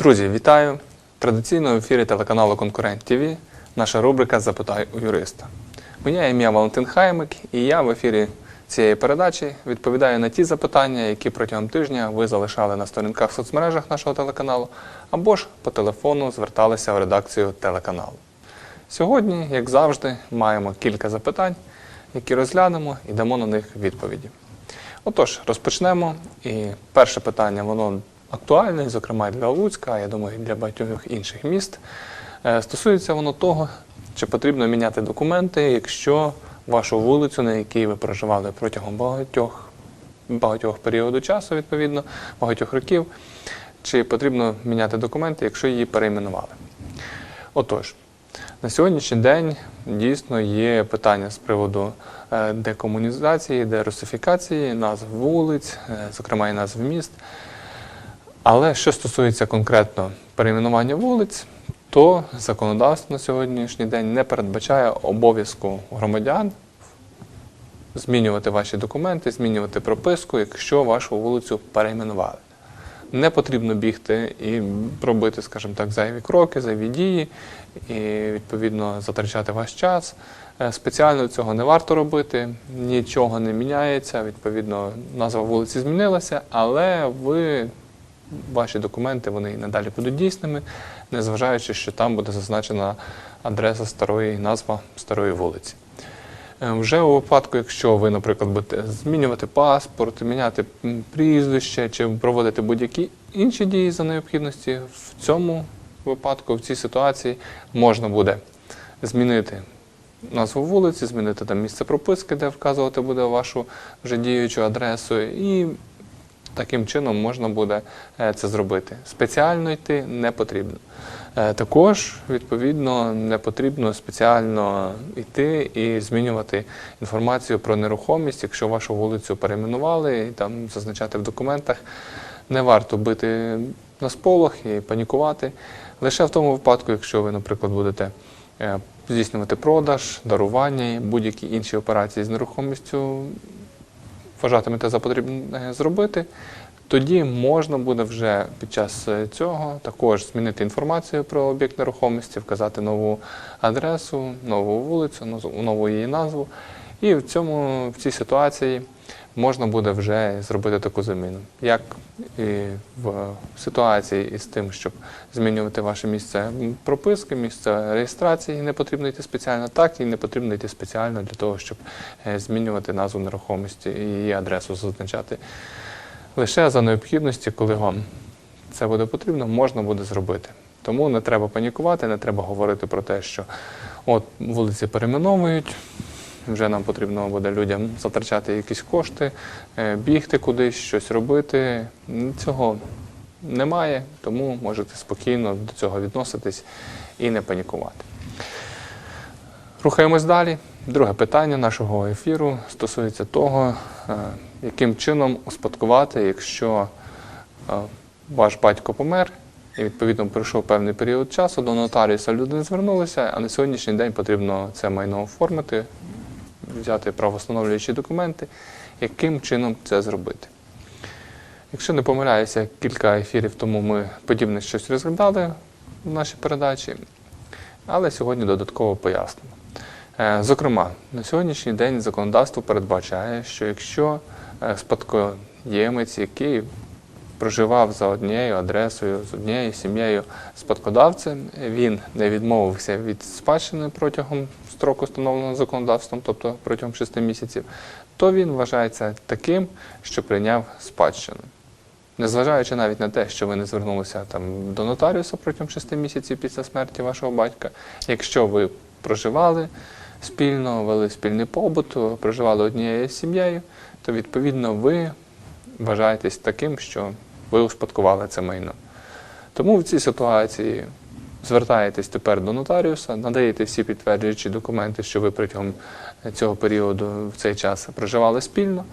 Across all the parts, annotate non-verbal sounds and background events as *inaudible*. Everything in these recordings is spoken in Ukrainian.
Друзі, вітаю! Традиційно в ефірі телеканалу Конкурент ТВ наша рубрика Запитай у юриста. Моє ім'я Валентин Хаймик, і я в ефірі цієї передачі відповідаю на ті запитання, які протягом тижня ви залишали на сторінках в соцмережах нашого телеканалу, або ж по телефону зверталися в редакцію телеканалу. Сьогодні, як завжди, маємо кілька запитань, які розглянемо і дамо на них відповіді. Отож, розпочнемо. І перше питання, воно актуальне, зокрема для Луцька, а я думаю, і для багатьох інших міст. Е, Стосується воно того, чи потрібно міняти документи, якщо вашу вулицю, на якій ви проживали протягом багатьох, багатьох періоду часу, відповідно, багатьох років, чи потрібно міняти документи, якщо її перейменували. Отож, на сьогоднішній день дійсно є питання з приводу е, декомунізації, дерусифікації, назв вулиць, е, зокрема і назв міст. Але що стосується конкретно перейменування вулиць, то законодавство на сьогоднішній день не передбачає обов'язку громадян змінювати ваші документи, змінювати прописку, якщо вашу вулицю перейменували. Не потрібно бігти і робити, скажімо так, зайві кроки, зайві дії, і відповідно затрачати ваш час. Е, Спеціально цього не варто робити, нічого не міняється. Відповідно, назва вулиці змінилася, але ви, ваші документи вони надалі будуть дійсними, незважаючи, що там буде зазначена адреса старої назва старої вулиці. Е, Вже у випадку, якщо ви, наприклад, будете змінювати паспорт, міняти прізвище чи проводити будь-які інші дії за необхідності, в цьому випадку, в цій ситуації можна буде змінити назву вулиці, змінити там місце прописки, де вказувати буде вашу вже діючу адресу, і таким чином можна буде е, це зробити. Спеціально йти не потрібно. Е, Також, відповідно, не потрібно спеціально йти і змінювати інформацію про нерухомість, якщо вашу вулицю перейменували і там зазначати в документах. Не варто бити на сполох і панікувати. Лише в тому випадку, якщо ви, наприклад, будете е, здійснювати продаж, дарування будь-які інші операції з нерухомістю, вважатимете за потрібне е, зробити, тоді можна буде вже під час е, цього також змінити інформацію про об'єкт нерухомості, вказати нову адресу, нову вулицю, нову її назву. І в цьому в цій ситуації можна буде вже зробити таку заміну. Як і в ситуації із тим, щоб змінювати ваше місце прописки, місце реєстрації, не потрібно йти спеціально, так і не потрібно йти спеціально для того, щоб е, змінювати назву нерухомості і її адресу зазначати. Лише за необхідності, коли вам це буде потрібно, можна буде зробити. Тому не треба панікувати, не треба говорити про те, що от вулиці перейменовують, вже нам потрібно буде людям затрачати якісь кошти, е, бігти кудись, щось робити. Цього немає, тому можете спокійно до цього відноситись і не панікувати. Рухаємось далі. Друге питання нашого ефіру стосується того, е, яким чином успадкувати, якщо е, ваш батько помер, і відповідно пройшов певний період часу, до нотаріуса люди не звернулися, а на сьогоднішній день потрібно це майно оформити, взяти правостановлюючі документи, яким чином це зробити. Якщо не помиляюся, кілька ефірів тому ми подібне щось розглядали в нашій передачі, але сьогодні додатково пояснимо. Е, Зокрема, на сьогоднішній день законодавство передбачає, що якщо е, спадкоємець, який проживав за однією адресою, з однією сім'єю спадкодавцем, він не відмовився від спадщини протягом строку, встановленого законодавством, тобто протягом 6 місяців, то він вважається таким, що прийняв спадщину. Незважаючи навіть на те, що ви не звернулися там до нотаріуса протягом 6 місяців після смерті вашого батька, якщо ви проживали спільно, вели спільний побут, проживали однією сім'єю, то відповідно ви вважаєтесь таким, що ви успадкували це майно. Тому в цій ситуації звертаєтесь тепер до нотаріуса, надаєте всі підтверджуючі документи, що ви протягом цього періоду в цей час проживали спільно,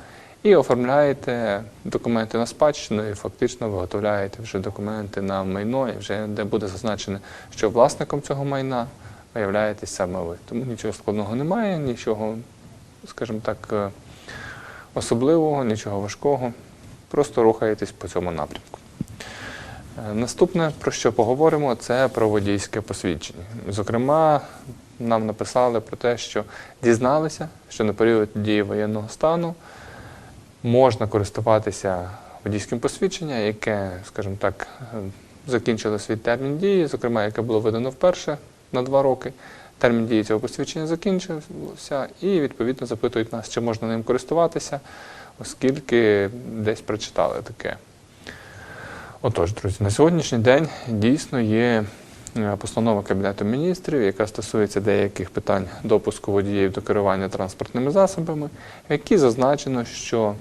і оформляєте документи на спадщину, і фактично виготовляєте вже документи на майно, і вже де буде зазначено, що власником цього майна виявляєтесь саме ви. Тому нічого складного немає, нічого, скажімо так, е, особливого, нічого важкого. Просто рухаєтесь по цьому напрямку. Е, Наступне, про що поговоримо, це про водійське посвідчення. Зокрема, нам написали про те, що дізналися, що на період дії воєнного стану можна користуватися водійським посвідченням, яке, скажімо так, е, закінчило свій термін дії, зокрема, яке було видано вперше на два роки. Термін дії цього посвідчення закінчився, і відповідно запитують нас, чи можна ним користуватися, оскільки десь прочитали таке. Отож, друзі, на сьогоднішній день дійсно є е, постанова Кабінету міністрів, яка стосується деяких питань допуску водіїв до керування транспортними засобами, в якій зазначено, що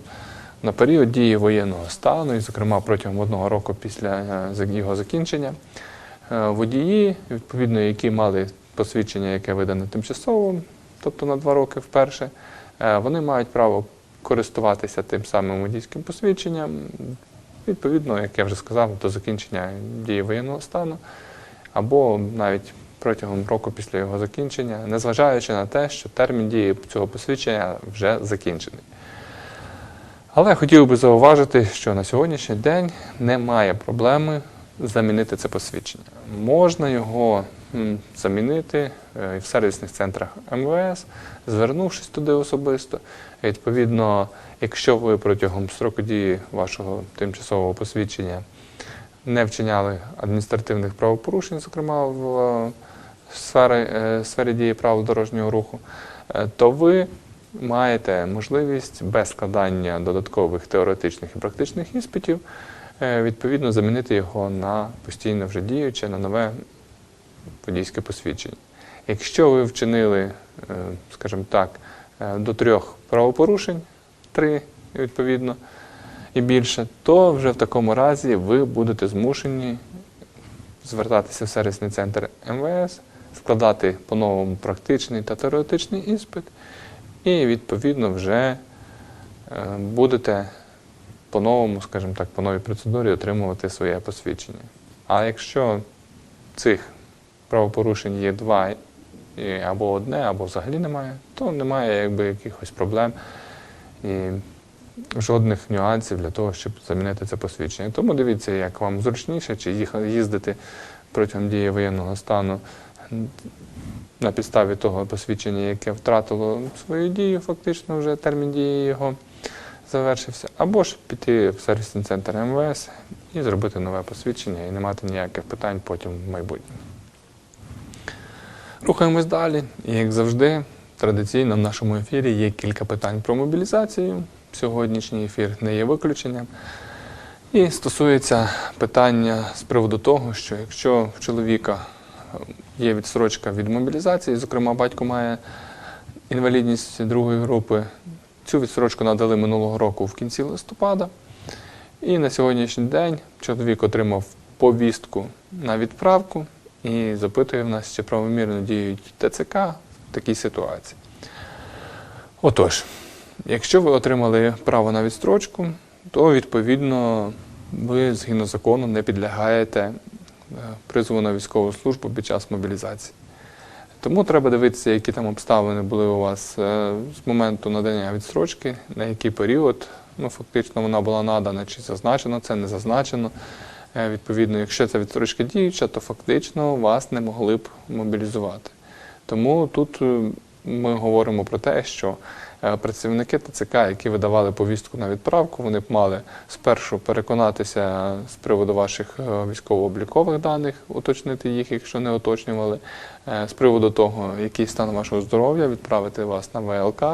на період дії воєнного стану, і, зокрема, протягом одного року після е, його закінчення, е, водії, відповідно, які мали посвідчення, яке видане тимчасово, тобто на два роки вперше, вони мають право користуватися тим самим водійським посвідченням, відповідно, як я вже сказав, до закінчення дії воєнного стану, або навіть протягом року після його закінчення, незважаючи на те, що термін дії цього посвідчення вже закінчений. Але хотів би зауважити, що на сьогоднішній день немає проблеми замінити це посвідчення. Можна його замінити е, в сервісних центрах МВС, звернувшись туди особисто. Відповідно, якщо ви протягом строку дії вашого тимчасового посвідчення не вчиняли адміністративних правопорушень, зокрема в е, сфері, е, сфері дії правил дорожнього руху, то ви маєте можливість без складання додаткових теоретичних і практичних іспитів відповідно замінити його на постійно вже діюче, на нове водійське посвідчення. Якщо ви вчинили, е, скажімо так, е, до трьох правопорушень, три відповідно, і більше, то вже в такому разі ви будете змушені звертатися в сервісний центр МВС, складати по-новому практичний та теоретичний іспит, і відповідно вже е, будете по-новому, скажімо так, по новій процедурі отримувати своє посвідчення. А якщо цих правопорушень є два або одне, або взагалі немає, то немає якби якихось проблем і жодних нюансів для того, щоб замінити це посвідчення. Тому дивіться, як вам зручніше, чи їздити протягом дії воєнного стану на підставі того посвідчення, яке втратило свою дію, фактично вже термін дії його завершився, або ж піти в сервісний центр МВС і зробити нове посвідчення і не мати ніяких питань потім в майбутньому. Рухаємось далі. І як завжди, традиційно в нашому ефірі є кілька питань про мобілізацію. Сьогоднішній ефір не є виключенням. І стосується питання з приводу того, що якщо в чоловіка е, є відсрочка від мобілізації, зокрема, батько має інвалідність другої групи, цю відсрочку надали минулого року в кінці листопада. І на сьогоднішній день чоловік отримав повістку на відправку і запитує в нас, чи правомірно діють ТЦК в такій ситуації. Отож, якщо ви отримали право на відстрочку, то відповідно ви згідно закону не підлягаєте е, призову на військову службу під час мобілізації. Тому треба дивитися, які там обставини були у вас е, з моменту надання відстрочки, на який період ну, фактично вона була надана, чи зазначено це, не зазначено. Е, Відповідно, якщо ця відстрочка діюча, то фактично вас не могли б мобілізувати. Тому тут е, ми говоримо про те, що е, працівники ТЦК, які видавали повістку на відправку, вони б мали спершу переконатися з приводу ваших військово-облікових даних, уточнити їх, якщо не уточнювали, з приводу того, який стан вашого здоров'я, відправити вас на ВЛК.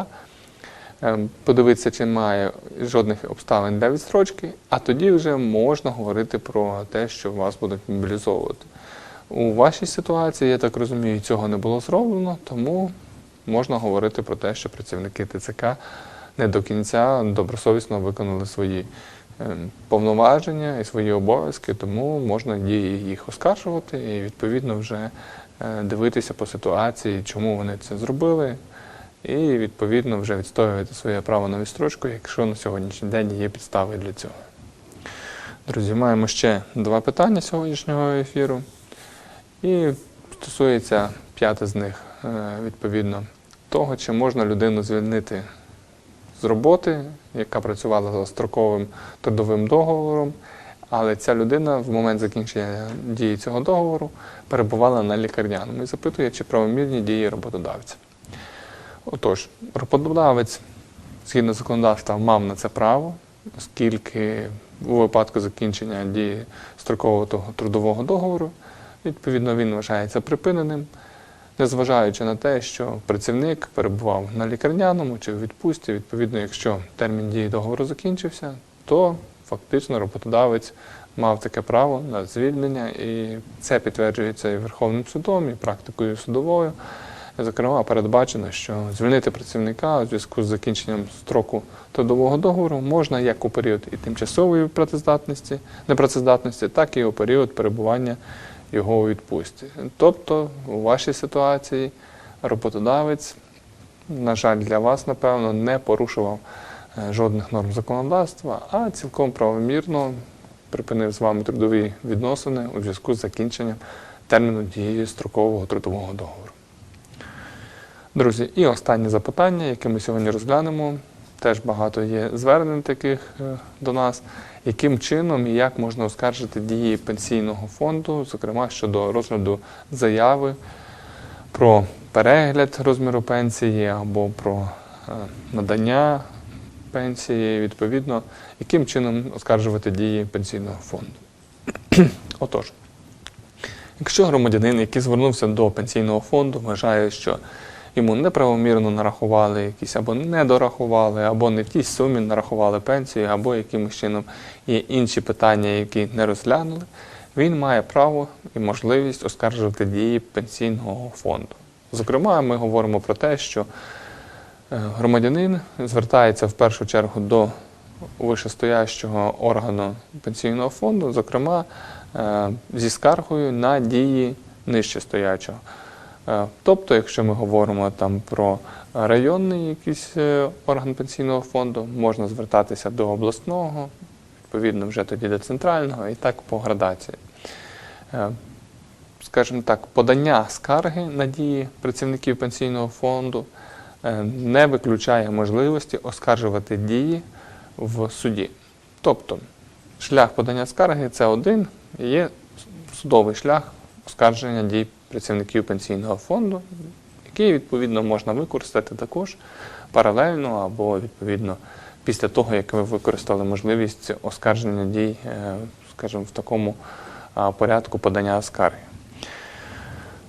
Е, Подивитися, чи немає жодних обставин для відстрочки, а тоді вже можна говорити про те, що вас будуть мобілізовувати. У вашій ситуації, я так розумію, цього не було зроблено, тому можна говорити про те, що працівники ТЦК не до кінця добросовісно виконали свої е, повноваження і свої обов'язки, тому можна їх оскаржувати і відповідно вже е, дивитися по ситуації, чому вони це зробили, і відповідно вже відстоювати своє право на відстрочку, якщо на сьогоднішній день є підстави для цього. Друзі, маємо ще два питання сьогоднішнього ефіру. І стосується п'яте з них, е, відповідно, того, чи можна людину звільнити з роботи, яка працювала за строковим трудовим договором, але ця людина в момент закінчення дії цього договору перебувала на лікарняному і запитує, чи правомірні дії роботодавця. Отож, роботодавець згідно законодавства мав на це право, оскільки у випадку закінчення дії строкового трудового договору, відповідно, він вважається припиненим, незважаючи на те, що працівник перебував на лікарняному чи у відпустці, відповідно, якщо термін дії договору закінчився, то фактично роботодавець мав таке право на звільнення, і це підтверджується і Верховним судом, і практикою судовою. Зокрема, передбачено, що звільнити працівника у зв'язку з закінченням строку трудового договору можна як у період і тимчасової працездатності, непрацездатності, так і у період перебування його у відпустці. Тобто, у вашій ситуації роботодавець, на жаль, для вас, напевно, не порушував е, жодних норм законодавства, а цілком правомірно припинив з вами трудові відносини у зв'язку з закінченням терміну дії строкового трудового договору. Друзі, і останнє запитання, яке ми сьогодні розглянемо. Теж багато є звернень таких е, до нас. Яким чином і як можна оскаржити дії пенсійного фонду, зокрема щодо розгляду заяви про перегляд розміру пенсії або про е, надання пенсії, відповідно, яким чином оскаржувати дії пенсійного фонду? *clears throat* Отож, якщо громадянин, який звернувся до пенсійного фонду, вважає, що йому неправомірно нарахували якісь або не дорахували, або не в тій сумі нарахували пенсію, або якимось чином є інші питання, які не розглянули, він має право і можливість оскаржувати дії пенсійного фонду. Зокрема, ми говоримо про те, що е, громадянин звертається в першу чергу до вищестоящого органу пенсійного фонду, зокрема е, зі скаргою на дії нижчестоячого. Е, Тобто, якщо ми говоримо там про районний якийсь е, орган пенсійного фонду, можна звертатися до обласного, відповідно, вже тоді до центрального, і так по градації. Е, Скажімо так, подання скарги на дії працівників пенсійного фонду е, не виключає можливості оскаржувати дії в суді. Тобто, шлях подання скарги це один і є судовий шлях оскарження дій працівників пенсійного фонду, який відповідно можна використати також паралельно або відповідно після того, як ви використали можливість оскарження дій, е, скажімо, в такому порядку подання скарги.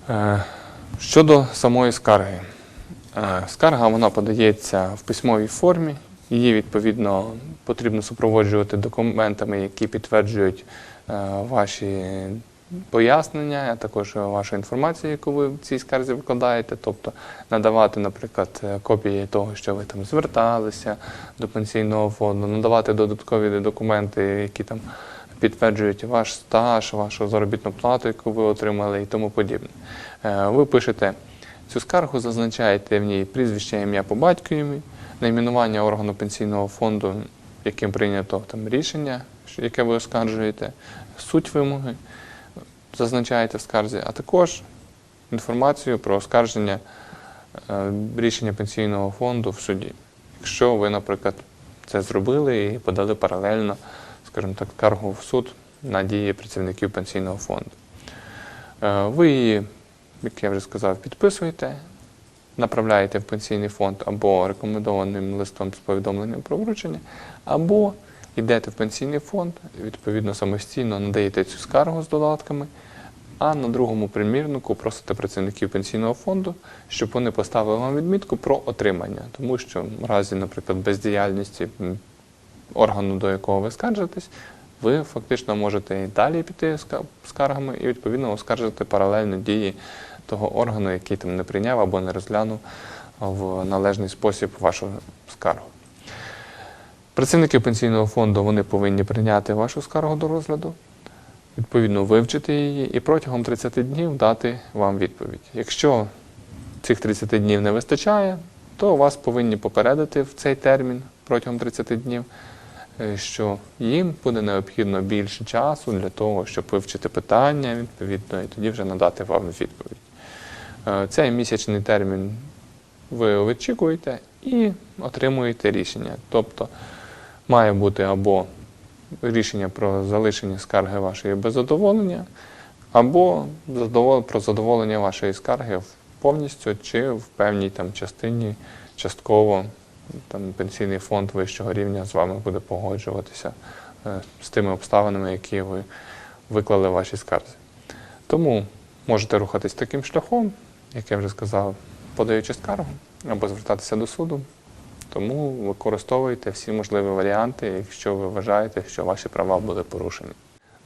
Е, Щодо самої скарги, Е, скарга вона подається в письмовій формі. Її відповідно потрібно супроводжувати документами, які підтверджують ваші пояснення, а також вашу інформацію, яку ви в цій скарзі викладаєте, тобто надавати, наприклад, е, копії того, що ви там зверталися до пенсійного фонду, надавати додаткові документи, які там підтверджують ваш стаж, вашу заробітну плату, яку ви отримали, і тому подібне. Е, Ви пишете цю скаргу, зазначаєте в ній прізвище, ім'я по батькові, найменування органу пенсійного фонду, яким прийнято там рішення, яке ви оскаржуєте, суть вимоги, зазначаєте в скарзі, а також інформацію про оскарження е, рішення пенсійного фонду в суді. Якщо ви, наприклад, це зробили і подали паралельно, скажімо так, скаргу в суд на дії працівників пенсійного фонду. Е, Ви її, як я вже сказав, підписуєте, направляєте в пенсійний фонд або рекомендованим листом з повідомленням про вручення, або йдете в пенсійний фонд, відповідно самостійно надаєте цю скаргу з додатками, а на другому примірнику просите працівників пенсійного фонду, щоб вони поставили вам відмітку про отримання, тому що в разі, наприклад, бездіяльності органу, до якого ви скаржитесь, ви фактично можете і далі піти скаргами і відповідно оскаржити паралельно дії того органу, який там не прийняв або не розглянув в належний спосіб вашу скаргу. Працівники пенсійного фонду вони повинні прийняти вашу скаргу до розгляду, відповідно вивчити її і протягом 30 днів дати вам відповідь. Якщо цих 30 днів не вистачає, то вас повинні попередити в цей термін протягом 30 днів, е, що їм буде необхідно більше часу для того, щоб вивчити питання, відповідно, і тоді вже надати вам відповідь. Е, Цей місячний термін ви очікуєте і отримуєте рішення. Тобто має бути або рішення про залишення скарги вашої без задоволення, або про задоволення вашої скарги повністю чи в певній там частині частково там пенсійний фонд вищого рівня з вами буде погоджуватися е, з тими обставинами, які ви виклали в вашій скарзі. Тому можете рухатись таким шляхом, як я вже сказав, подаючи скаргу або звертатися до суду. Тому використовуйте всі можливі варіанти, якщо ви вважаєте, що ваші права були порушені.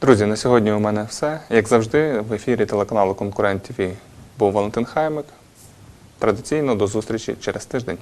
Друзі, на сьогодні у мене все. Як завжди, в ефірі телеканалу Конкурент ТВ був Валентин Хаймик. Традиційно до зустрічі через тиждень.